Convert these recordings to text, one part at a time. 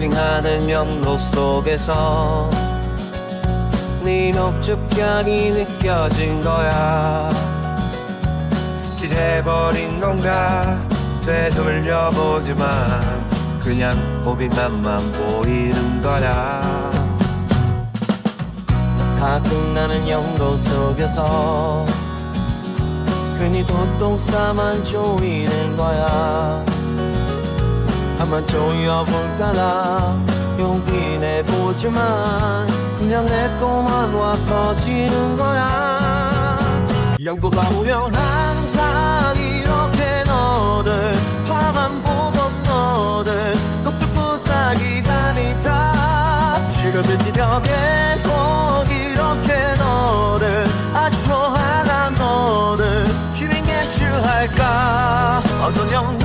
싱싱하는 연로 속에서 네 녹즙향이 느껴진 거야. 스킬해버린 건가? 되돌려보지만 그냥 고민만만 보이는 거야. 가끔 나는 연도 속에서 괜히 도똥싸만 조이는 거야 한번 조여볼까나. 용기 내보지만 그냥 내 꿈만 와 터지는 거야. 영도가 오면 항상 이렇게 너를 바라만 보던 너를 꼭 듣고 자기가 믿다. 지금은 뒤벽 계속 이렇게 너를 아주 좋아하는 너를 주인게 싫어할까? 어떤 영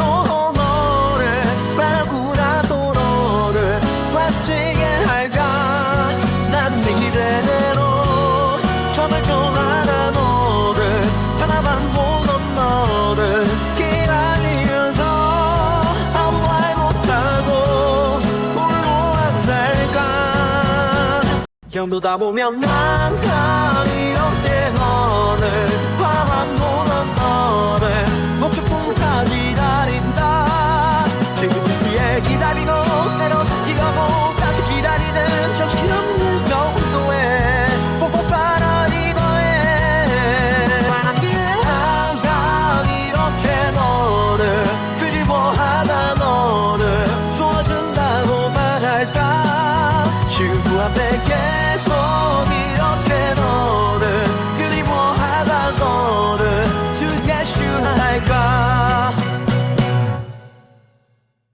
경도다 보면 항상 이렇게 너를 바람 도는 너를 멈춘풍 사지다린다. 최고수에 기다리고 내려서 기가고 다시 기다리는 정신 없는 경도에 뽀뽀 바람이 너의 바람이 항상 이렇게 너를 그리워하다. 너 밤에 계속 이렇게 너를 그리워하다 너를 주 예수 할까